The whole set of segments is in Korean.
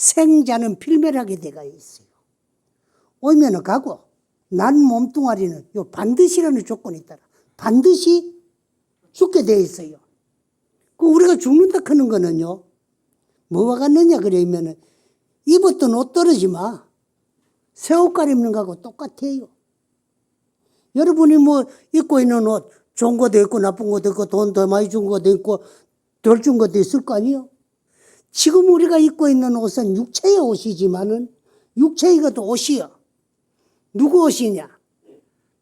생자는 필멸하게 돼가 있어요. 오면은 가고 난 몸뚱아리는 요 반드시라는 조건이 있더라. 반드시 죽게 돼 있어요. 그 우리가 죽는다 하는 거는요. 뭐와 같느냐 그러면은 입었던 옷 떨어지 마. 새옷 가리는 거하고 똑같아요. 여러분이 뭐 입고 있는 옷 좋은 것도 있고 나쁜 것도 있고 돈 더 많이 준 것도 있고 덜 준 것도 있을 거 아니에요. 지금 우리가 입고 있는 옷은 육체의 옷이지만은 육체의 것도 옷이요. 누구 옷이냐?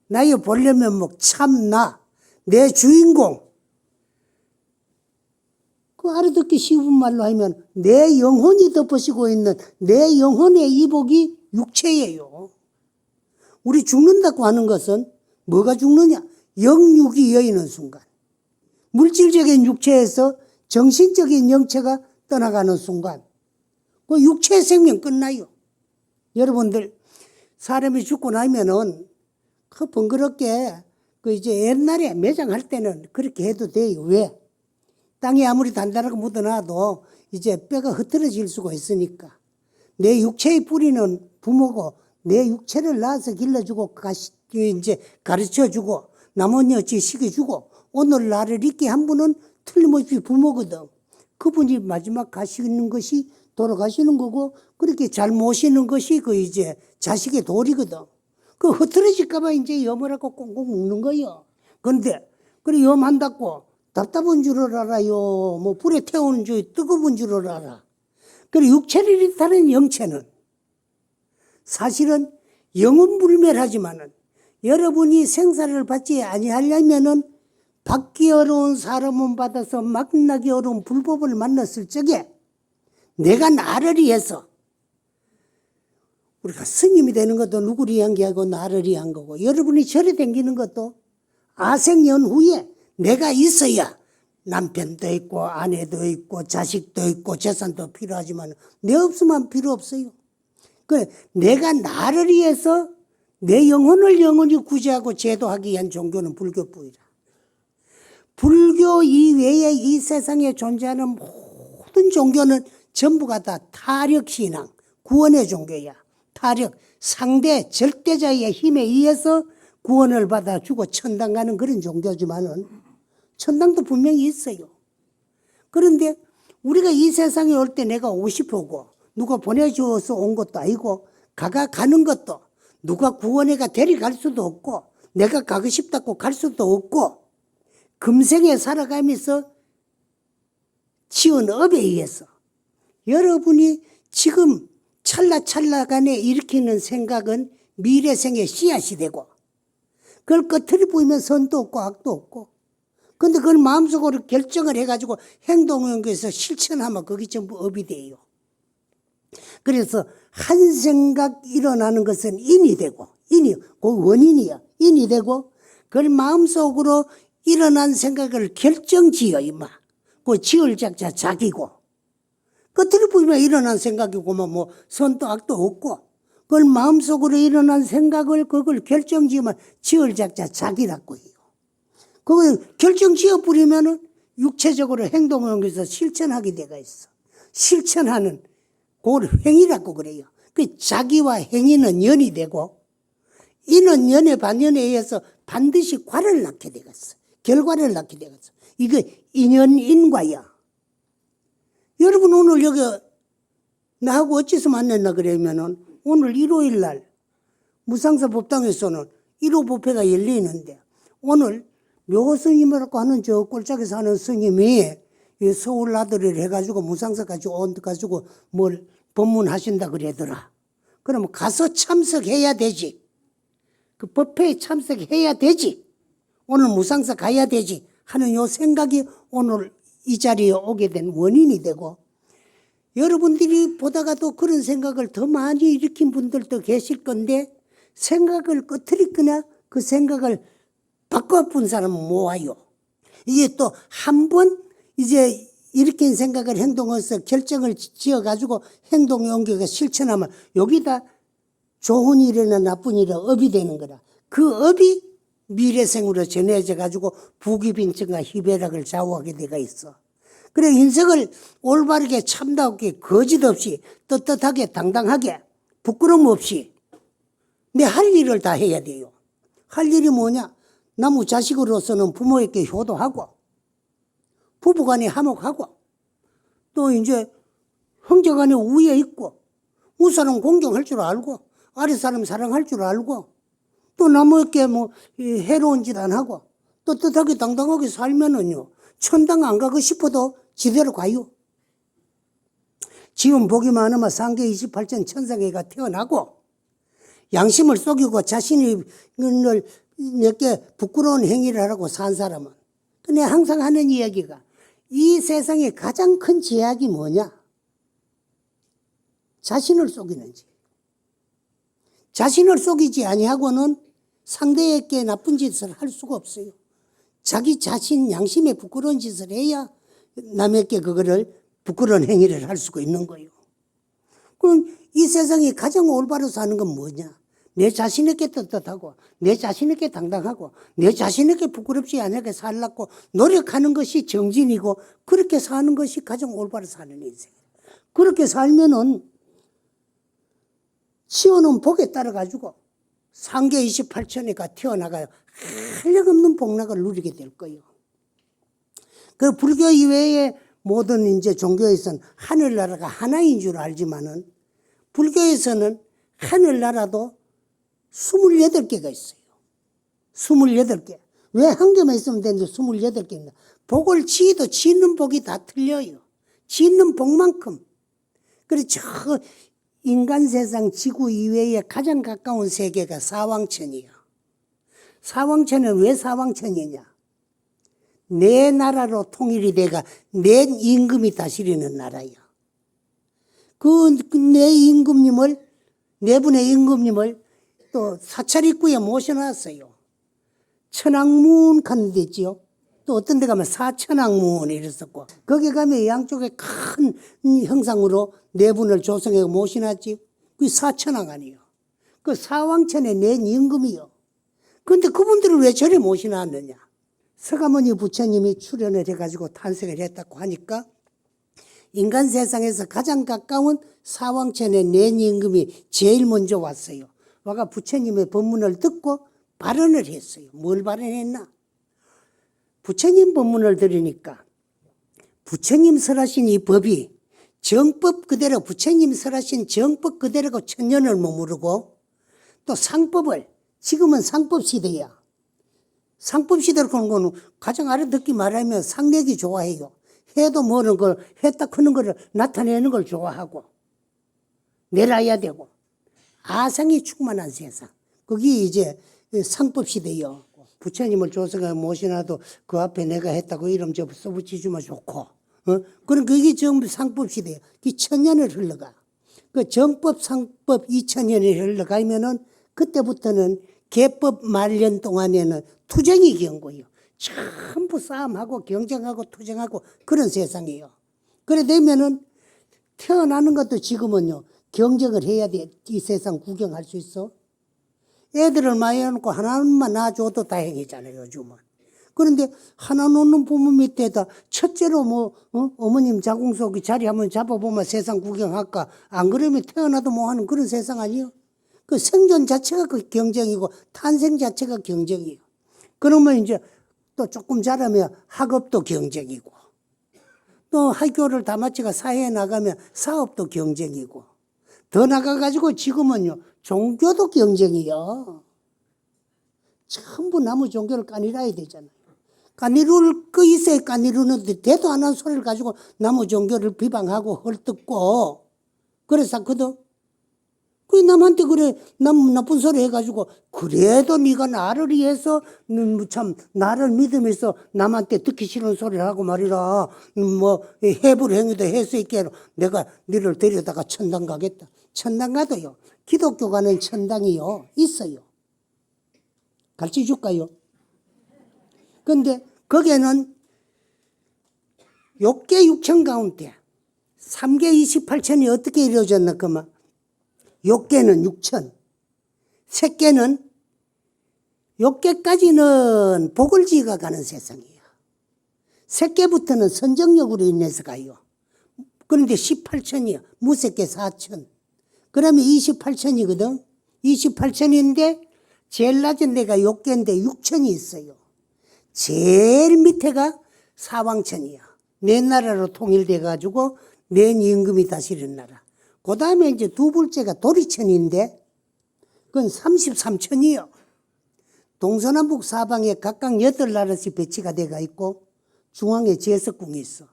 나의 보려면 뭐 참나 내 주인공. 그 알아듣기 쉬운 말로 하면 내 영혼이 덮어지고 있는 내 영혼의 이복이 육체예요. 우리 죽는다고 하는 것은 뭐가 죽느냐? 영육이 여이는 순간. 물질적인 육체에서 정신적인 영체가 떠나가는 순간. 그 육체의 생명 끝나요. 여러분들, 사람이 죽고 나면은 그 번거롭게 그 이제 옛날에 매장할 때는 그렇게 해도 돼요. 왜? 땅에 아무리 단단하게 묻어놔도 이제 뼈가 흐트러질 수가 있으니까. 내 육체의 뿌리는 부모고 내 육체를 낳아서 길러주고 가시, 이제 가르쳐주고 나머지 시켜주고 오늘 나를 있게 한 분은 틀림없이 부모거든. 그분이 마지막 가시는 것이 돌아가시는 거고 그렇게 잘 모시는 것이 그 이제 자식의 도리거든. 그 흐트러질까봐 이제 염을 하고 꽁꽁 묶는 거요. 근데 그래 염한다고 답답한 줄을 알아요. 뭐 불에 태우는 줄 뜨거운 줄을 알아. 그래 육체를 일타는 영체는 사실은 영은 불멸하지만은 여러분이 생사를 받지 아니하려면은 받기 어려운 사람은 받아서 만나기 어려운 불법을 만났을 적에 내가 나를 위해서 우리가 스님이 되는 것도 누구를 위한 게 아니고 나를 위한 거고 여러분이 절에 댕기는 것도 아생연 후에 내가 있어야 남편도 있고 아내도 있고 자식도 있고 재산도 필요하지만 내 없으면 필요 없어요. 그 내가 나를 위해서 내 영혼을 영원히 구제하고 제도하기 위한 종교는 불교뿐이 라. 불교 이외에 이 세상에 존재하는 모든 종교는 전부가 다 타력 신앙, 구원의 종교야. 타력, 상대 절대자의 힘에 의해서 구원을 받아 주고 천당 가는 그런 종교지만은 천당도 분명히 있어요. 그런데 우리가 이 세상에 올 때 내가 오고 싶어고 누가 보내주어서 온 것도 아니고 가가 가는 것도 누가 구원해가 데려갈 수도 없고 내가 가고 싶다고 갈 수도 없고 금생에 살아가면서 지은 업에 의해서 여러분이 지금 찰나찰나간에 일으키는 생각은 미래생의 씨앗이 되고 그걸 끝을 보이면 선도 없고 악도 없고 근데 그걸 마음속으로 결정을 해가지고 행동을 연구해서 실천하면 그게 전부 업이 돼요. 그래서 한 생각 일어나는 것은 인이 되고 인이 그 원인이야 인이 되고 그걸 마음속으로 일어난 생각을 결정지어 임마 그 지을 작자 자기고 끝으로 보면 일어난 생각이고만 뭐 선도 악도 없고 그걸 마음속으로 일어난 생각을 그걸 결정지으면 지을 작자 자기라고 해요. 그거 결정지어 버리면은 육체적으로 행동을 하면서 실천하게 돼가 있어. 실천하는 그걸 행위라고 그래요. 그 자기와 행위는 연이 되고 이는 연의 반연에 의해서 반드시 과를 낳게 되겠어. 결과를 낳게 되겠어. 이거 인연인과야. 여러분 오늘 여기 나하고 어째서 만났나 그러면은 오늘 일요일 날 무상사 법당에서는 1호 법회가 열리는데 오늘 묘 스님이라고 하는 저 꼴짝에 사는 스님이 이 서울 나들이를 해가지고 무상사까지 온 가지고 뭘 법문하신다 그러더라. 그러면 가서 참석해야 되지. 그 법회에 참석해야 되지. 오늘 무상사 가야 되지. 하는 요 생각이 오늘 이 자리에 오게 된 원인이 되고 여러분들이 보다가도 그런 생각을 더 많이 일으킨 분들도 계실 건데 생각을 꺼트리거나 그 생각을 바꿔본 사람은 모아요. 이게 또 한 번 이제 일으킨 생각을 행동해서 결정을 지어가지고 행동에 옮겨가 실천하면 여기다 좋은 일이나 나쁜 일이 업이 되는 거라. 그 업이 미래생으로 전해져 가지고 부귀빈증과 희배락을 좌우하게 돼가 있어. 그래 인생을 올바르게 참다하게 거짓 없이 떳떳하게 당당하게 부끄럼 없이 내 할 일을 다 해야 돼요. 할 일이 뭐냐? 나무 자식으로서는 부모에게 효도하고 부부간에 화목하고 또 이제 형제간에 우애 있고 우 사람 공경할 줄 알고 아래 사람 사랑할 줄 알고 또 남에게 뭐 이, 해로운 짓 안 하고 떳떳하게 당당하게 살면은요 천당 안 가고 싶어도 지대로 가요. 지금 보기만 하면 상계 28천 천상계가 태어나고 양심을 속이고 자신이 몇개 부끄러운 행위를 하라고 산 사람은 근데 항상 하는 이야기가 이 세상에 가장 큰 제약이 뭐냐? 자신을 속이는지. 자신을 속이지 아니하고는 상대에게 나쁜 짓을 할 수가 없어요. 자기 자신 양심에 부끄러운 짓을 해야 남에게 그거를 부끄러운 행위를 할 수가 있는 거예요. 그럼 이 세상에 가장 올바로 사는 건 뭐냐? 내 자신에게 떳떳하고, 내 자신에게 당당하고, 내 자신에게 부끄럽지 않게 살라고 노력하는 것이 정진이고, 그렇게 사는 것이 가장 올바로 사는 인생. 그렇게 살면은, 치어놓은 복에 따라가지고, 상계 28천이가 태어나가요. 한력없는 복락을 누리게 될 거예요. 그 불교 이외의 모든 이제 종교에서는 하늘나라가 하나인 줄 알지만은 불교에서는 하늘나라도 28개가 있어요. 28개. 왜 한 개만 있으면 되는데 28개입니다. 복을 지어도 지는 복이 다 틀려요. 지는 복만큼. 그래서 저 인간 세상 지구 이외에 가장 가까운 세계가 사왕천이에요. 사왕천은 왜 사왕천이냐? 내 나라로 통일이 돼가 내 임금이 다스리는 나라야. 그내 임금님을 네 분의 임금님을 또 사찰 입구에 모셔놨어요. 천왕문 가는 데 있지요. 또 어떤 데 가면 사천왕문 이랬었고 거기 가면 양쪽에 큰 형상으로 네 분을 조성해 모셔놨지. 그 사천왕 아니에요. 그 사왕천에 낸 임금이요. 근데 그분들을 왜 저리 모셔놨느냐? 서가모니 부처님이 출연을 해가지고 탄생을 했다고 하니까 인간 세상에서 가장 가까운 사왕천의 낸 임금이 제일 먼저 왔어요. 와가 부처님의 법문을 듣고 발언을 했어요. 뭘 발언했나? 부처님 법문을 들으니까 부처님 설하신 이 법이 정법 그대로 부처님 설하신 정법 그대로고 천년을 머무르고 또 상법을 지금은 상법 시대야. 상법 시대로 그런 거는 가장 알아듣기 말하면 상력이 좋아해요. 해도 뭐는 걸 했다 크는 거를 나타내는 걸 좋아하고 내놔야 되고 아상이 충만한 세상. 그게 이제 상법 시대요. 부처님을 조성해 모시나도 그 앞에 내가 했다고 이름 저 써붙이주면 좋고. 어? 그럼 그게 전부 상법 시대예요. 그 천년을 흘러가. 그 정법 상법 2천년이 흘러가면은 그때부터는 개법 말년 동안에는 투쟁이 경고예요. 전부 싸움하고 경쟁하고 투쟁하고 그런 세상이에요. 그래 되면은 태어나는 것도 지금은요 경쟁을 해야 돼. 이 세상 구경할 수 있어. 애들을 많이 해놓고 하나만 낳아줘도 다행이잖아요 요즘은. 그런데 하나 놓는 부모 밑에다 첫째로 뭐 어? 머님 자궁속이 자리 한번 잡아보면 세상 구경할까 안 그러면 태어나도 뭐 하는 그런 세상 아니에요. 그 생존 자체가 그 경쟁이고 탄생 자체가 경쟁이에요. 그러면 이제 또 조금 자라면 학업도 경쟁이고 또 학교를 다 마치고 사회에 나가면 사업도 경쟁이고 더 나가가지고 지금은요 종교도 경쟁이요. 전부 나무 종교를 까니라야 되잖아요. 까니루를 그 있어야 까니루는 대도 안 한 소리를 가지고 나무 종교를 비방하고 헐뜯고. 그래서 그도? 그 남한테 그래 남 나쁜 소리 해가지고 그래도 네가 나를 위해서 음, 참 나를 믿으면서 남한테 듣기 싫은 소리를 하고 말이라. 음, 뭐 해불 행위도 해수 있게 내가 너를 데려다가 천당 가겠다 천당 가도요 기독교 가는 천당이요 있어요 같이 줄까요? 근데 거기에는 욕계 6천 가운데 3계 28천이 어떻게 이루어졌나 그만 욕계는 6천, 색계는 욕계까지는 복을 지어가 가는 세상이에요. 새끼부터는 선정력으로 인해서 가요. 그런데 18천이요. 무새끼 4천. 그러면 28천이거든. 28천인데 제일 낮은 데가 욕계인데 6천이 있어요. 제일 밑에가 사왕천이야. 내 나라로 통일돼 가지고 내 임금이 다스리는 나라. 그 다음에 이제 두 번째가 도리천인데 그건 33천이요. 동서남북 사방에 각각 여덟 나라씩 배치가 돼가 있고 중앙에 제석궁이 있어.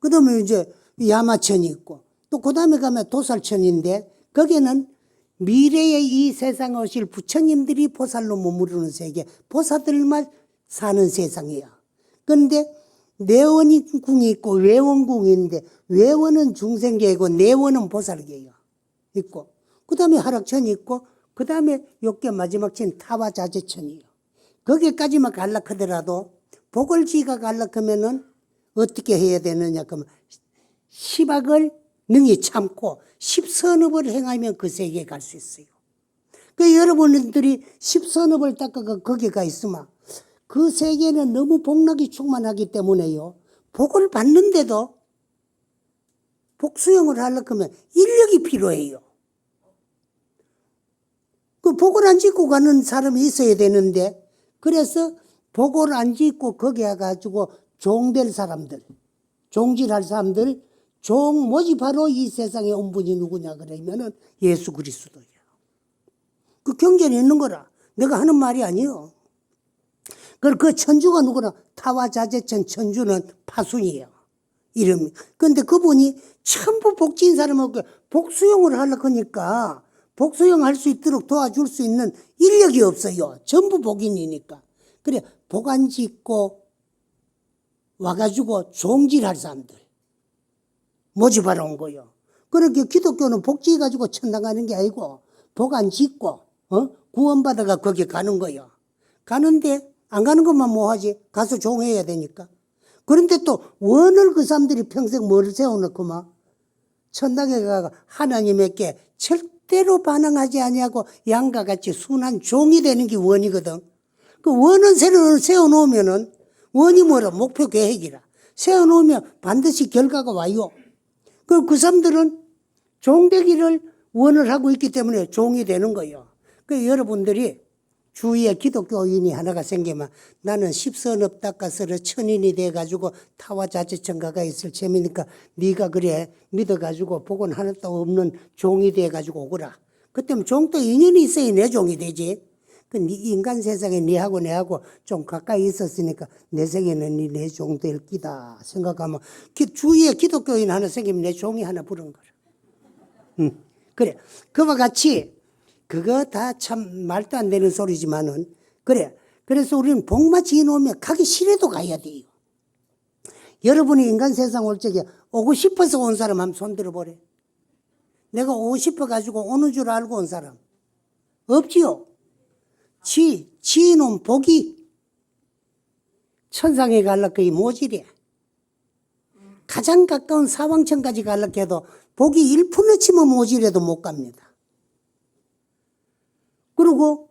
그 다음에 이제 야마천이 있고 또 그 다음에 가면 도살천인데 거기는 미래의 이 세상에 오실 부처님들이 보살로 머무르는 세계, 보살들만 사는 세상이야. 그런데 내원이 궁이 있고 외원궁이 있는데 외원은 중생계이고 내원은 보살계예요. 있고 그 다음에 하락천이 있고 그 다음에 욕계 마지막 천 타와 자재천이에요. 거기까지만 갈락하더라도 복을 지가 갈락하면은 어떻게 해야 되느냐 그러면 시박을 능히 참고 십선업을 행하면 그 세계에 갈 수 있어요. 그 여러분들이 십선업을 닦아가 거기 가 있으면 그 세계는 너무 복락이 충만하기 때문에요. 복을 받는데도 복수형을 하려고 하면 인력이 필요해요. 그 복을 안 짓고 가는 사람이 있어야 되는데 그래서 복을 안 짓고 거기 가가지고 종될 사람들, 종질할 사람들, 종 뭐지 바로 이 세상에 온 분이 누구냐 그러면은 예수 그리스도예요. 그 경전에 있는 거라. 내가 하는 말이 아니요. 그, 그 천주가 누구나 타와자재천 천주는 파순이에요. 이름이. 근데 그분이 전부 복지인 사람하고 복수용을 하려고 하니까 복수용 할 수 있도록 도와줄 수 있는 인력이 없어요. 전부 복인이니까. 그래, 복안 짓고 와가지고 종질할 사람들. 모집하러 온 거요. 그렇게 기독교는 복지해가지고 천당 가는 게 아니고 복 안 짓고 어? 구원받아가 거기 가는 거요. 가는데 안 가는 것만 뭐하지? 가서 종해야 되니까. 그런데 또 원을 그 사람들이 평생 뭐를 세워놓고만 천당에 가가 하나님에게 절대로 반항하지 아니하고 양과 같이 순한 종이 되는 게 원이거든. 그 원은 세워- 세워놓으면은 원이 뭐라 목표 계획이라 세워놓으면 반드시 결과가 와요. 그, 그 사람들은 종되기를 원을 하고 있기 때문에 종이 되는 거예요. 그 여러분들이 주위에 기독교인이 하나가 생기면 나는 십선업 닦아서를 천인이 돼가지고 타와자재천가가 있을 재미니까 네가 그래 믿어가지고 복은 하나도 없는 종이 돼가지고 오거라. 그때면 종도 인연이 있어야 내 종이 되지. 그네 인간 세상에 네하고 내하고 좀 가까이 있었으니까 내 생에는 네내 종 될 기다 생각하면 기- 주위에 기독교인 하나 생기면 내 종이 하나 부른 거라. 응. 그래. 그와 같이 그거 다 참 말도 안 되는 소리지만은 그래. 그래서 우리는 복마치 놓으면 가기 싫어도 가야 돼요. 여러분이 인간 세상 올 적에 오고 싶어서 온 사람 한번 손 들어 보래. 내가 오고 싶어 가지고 오는 줄 알고 온 사람. 없지요? 지, 지놈 복이 천상에 갈라고 이 모질이야. 가장 가까운 사왕천까지 갈라고 해도 복이 1% 치면 모질해도 못 갑니다. 그리고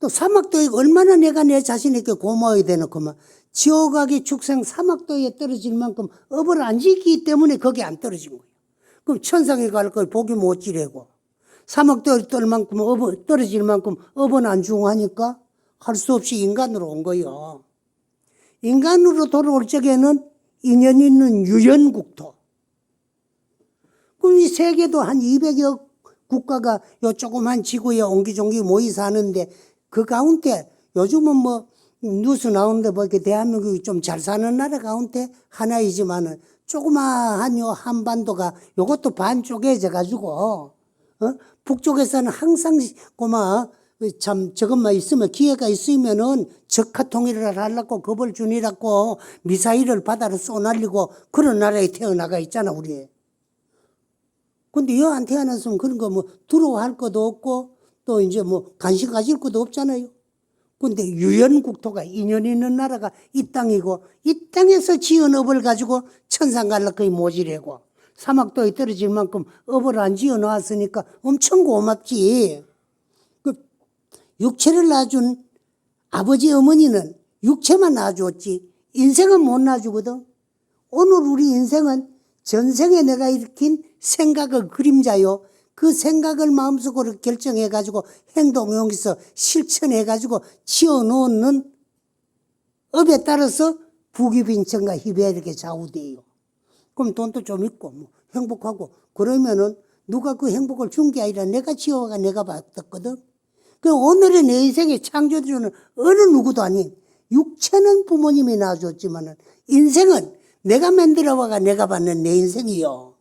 또 사막도에 얼마나 내가 내 자신에게 고마워야 되는 그만 지옥하기 축생 사막도에 떨어질 만큼 업을 안 지기 때문에 거기 안 떨어진 거예요. 그럼 천상에 갈 걸 복이 못 지래고 사막도에 떨 만큼 업 떨어질 만큼 업은 안 주고 하니까 할 수 없이 인간으로 온 거예요. 인간으로 돌아올 적에는 인연 있는 유연국토. 그럼 이 세계도 한 200여 국가가 요 조그만 지구에 옹기종기 모이 사는데 그 가운데 요즘은 뭐 뉴스 나오는데 뭐 이렇게 대한민국이 좀 잘 사는 나라 가운데 하나이지만은 조그마한 요 한반도가 요것도 반 쪼개져 가지고 어? 북쪽에서는 항상 고마 참 저것만 있으면 기회가 있으면은 적화 통일을 하려고 겁을 주니라고 미사일을 바다로 쏘날리고 그런 나라에 태어나가 있잖아 우리. 근데 여안 태어났으면 그런 거 뭐 두려워할 것도 없고 또 이제 뭐 관심 가질 것도 없잖아요. 근데 유연국토가 인연 있는 나라가 이 땅이고 이 땅에서 지은 업을 가지고 천상 갈라거의 모지래고 사막도에 떨어질 만큼 업을 안 지어 놨으니까 엄청 고맙지. 그 육체를 낳아준 아버지 어머니는 육체만 낳아줬지 인생은 못 놔주거든. 오늘 우리 인생은 전생에 내가 일으킨 생각의 그림자요. 그 생각을 마음속으로 결정해가지고 행동 여기서 실천해가지고 지어놓는 업에 따라서 부귀빈천과 희비에 이렇게 좌우돼요. 그럼 돈도 좀 있고 뭐 행복하고 그러면은 누가 그 행복을 준 게 아니라 내가 지어가 내가 받았거든. 그 오늘의 내 인생의 창조주는 어느 누구도 아닌 육체는 부모님이 낳아줬지만은 인생은 내가 만들어와가 내가 받는 내 인생이요.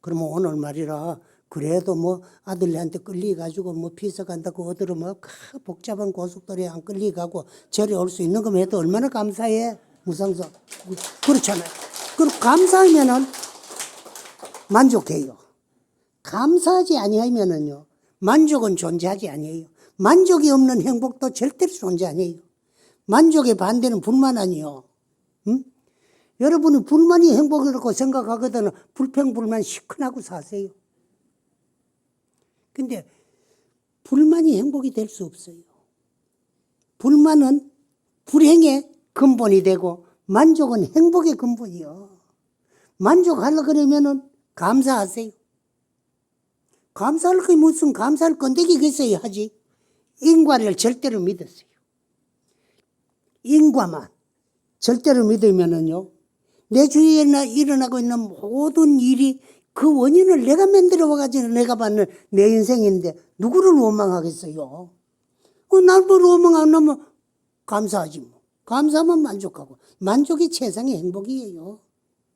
그러면 오늘 말이라 그래도 뭐 아들한테 끌려가지고 뭐 피서 간다고 어디로 뭐 크, 복잡한 고속도로에 안 끌려가고 저리 올 수 있는 거면 해도 얼마나 감사해 무상서 그렇잖아요. 그리고 감사하면은 만족해요. 감사하지 아니하면은요 만족은 존재하지 아니에요. 만족이 없는 행복도 절대로 존재 아니에요. 만족의 반대는 불만 아니요. 응? 여러분이 불만이 행복이라고 생각하거든 불평불만 시큰하고 사세요. 근데 불만이 행복이 될 수 없어요. 불만은 불행의 근본이 되고 만족은 행복의 근본이요. 만족하려 그러면은 감사하세요. 감사할 게 무슨 감사할 건데기겠어요 하지. 인과를 절대로 믿었어요. 인과만 절대로 믿으면은요. 내 주위에 나- 일어나고 있는 모든 일이 그 원인을 내가 만들어 와가지고 내가 받는 내 인생인데 누구를 원망하겠어요? 그 나를 원망 안 하면 감사하지 뭐. 감사하면 만족하고 만족이 최상의 행복이에요.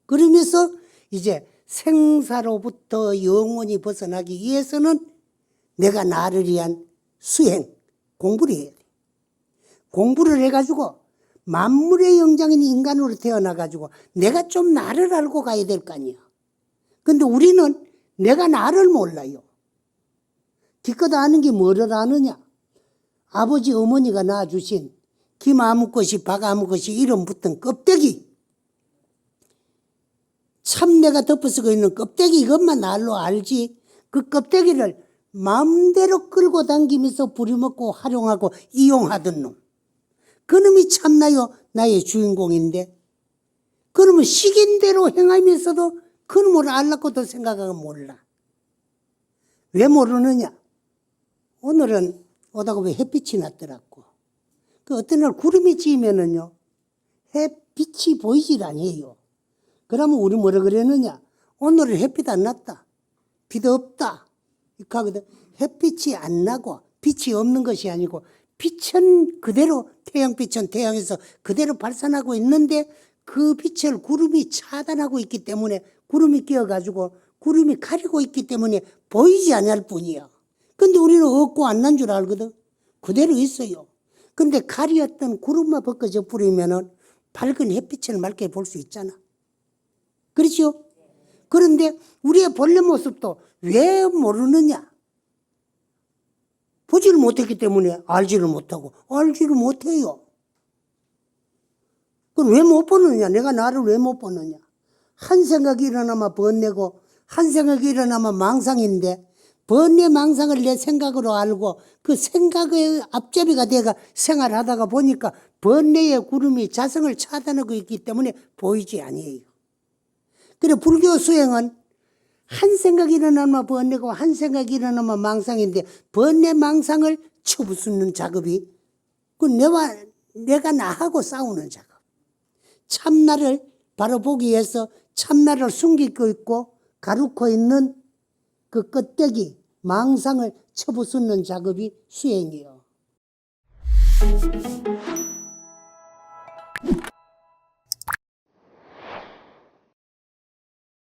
그러면서 이제 생사로부터 영원히 벗어나기 위해서는 내가 나를 위한 수행, 공부를 해야 돼. 공부를 해가지고 만물의 영장인 인간으로 태어나가지고 내가 좀 나를 알고 가야 될 거 아니야. 근데 우리는 내가 나를 몰라요. 기껏 아는 게 뭐를 아느냐? 아버지 어머니가 낳아주신 김 아무 것이 박 아무 것이 이름 붙은 껍데기. 참내가 덮어쓰고 있는 껍데기 이것만 날로 알지. 그 껍데기를 마음대로 끌고 당기면서 부려먹고 활용하고 이용하던 놈. 그놈이 참나요 나의 주인공인데 그놈은 식인대로 행하면서도 그놈을 알라고도 생각하고 몰라. 왜 모르느냐? 오늘은 오다가 왜 햇빛이 났더라고. 그 어떤 날 구름이 지면은요 햇빛이 보이질 아니에요. 그러면 우리 뭐라 그랬느냐? 오늘은 햇빛 안 났다. 비도 없다. 이렇게 하거든. 햇빛이 안 나고 빛이 없는 것이 아니고 빛은 그대로 태양빛은 태양에서 그대로 발산하고 있는데 그 빛을 구름이 차단하고 있기 때문에 구름이 끼어가지고 구름이 가리고 있기 때문에 보이지 않을 뿐이야. 근데 우리는 없고 안 난 줄 알거든. 그대로 있어요. 근데 가리었던 구름만 벗겨져 버리면은 밝은 햇빛을 맑게 볼 수 있잖아. 그렇죠? 그런데 우리의 본래 모습도 왜 모르느냐? 보지를 못했기 때문에 알지를 못하고 알지를 못해요. 그럼 왜못 보느냐? 내가 나를 왜 못 보느냐? 한 생각이 일어나면 번뇌고 한 생각이 일어나면 망상인데 번뇌 망상을 내 생각으로 알고 그 생각의 앞잡이가 돼가 생활하다가 보니까 번뇌의 구름이 자성을 차단하고 있기 때문에 보이지 아니에요. 그래 불교 수행은 한 생각이 일어나면 번뇌고 한 생각이 일어나면 망상인데 번뇌 망상을 쳐부수는 작업이 그 내와 내가 나하고 싸우는 작업. 참나를 바로 보기 위해서 참나를 숨기고 있고 가루코 있는 그 껍데기 망상을 쳐부수는 작업이 수행이요.